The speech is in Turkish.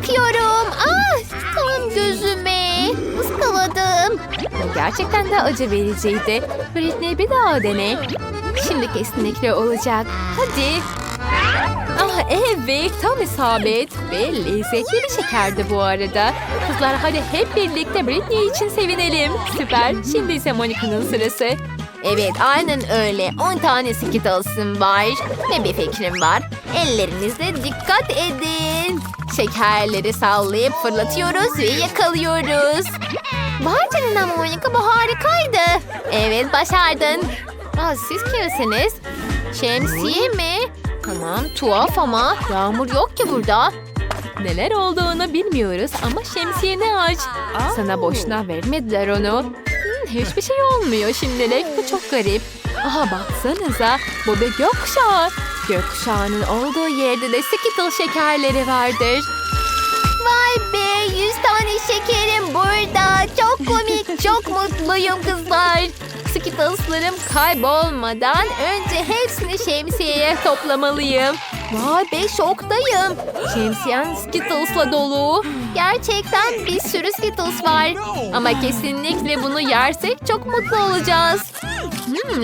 yakıyorum. Ah, tam gözüme. Iskaladım. Gerçekten de acı vericiydi. Britney bir daha dene. Şimdi kesinlikle olacak. Hadi. Ah evet tam isabet. Ve lezzetli bir şekerdi bu arada. Kızlar hadi hep birlikte Britney için sevinelim. Süper. Şimdi ise Monica'nın sırası. Evet aynen öyle. 10 tane Skittles'ım var. Ve bir fikrim var. Ellerinizle dikkat edin. Şekerleri sallayıp fırlatıyoruz ve yakalıyoruz. Vay canına Monica bu harikaydı. Evet başardın. Aa, siz kimsiniz? Şemsiye mi? Tamam tuhaf ama yağmur yok ki burada. Neler olduğunu bilmiyoruz ama şemsiyeni aç. Sana boşuna vermediler onu. Hmm, hiçbir şey olmuyor şimdilik. Bu çok garip. Aha baksanıza. Bu bir gökkuşağı. Gökkuşağının olduğu yerde de Skittle şekerleri vardır. Vay be 100 tane şekerim burada. Çok komik çok mutluyum kızlar. Skittles'larım kaybolmadan önce hepsini şemsiyeye toplamalıyım. Vay be şoktayım. Şemsiyen Skittles'la dolu. Gerçekten bir sürü Skittles var. Ama kesinlikle bunu yersek çok mutlu olacağız. Hmm,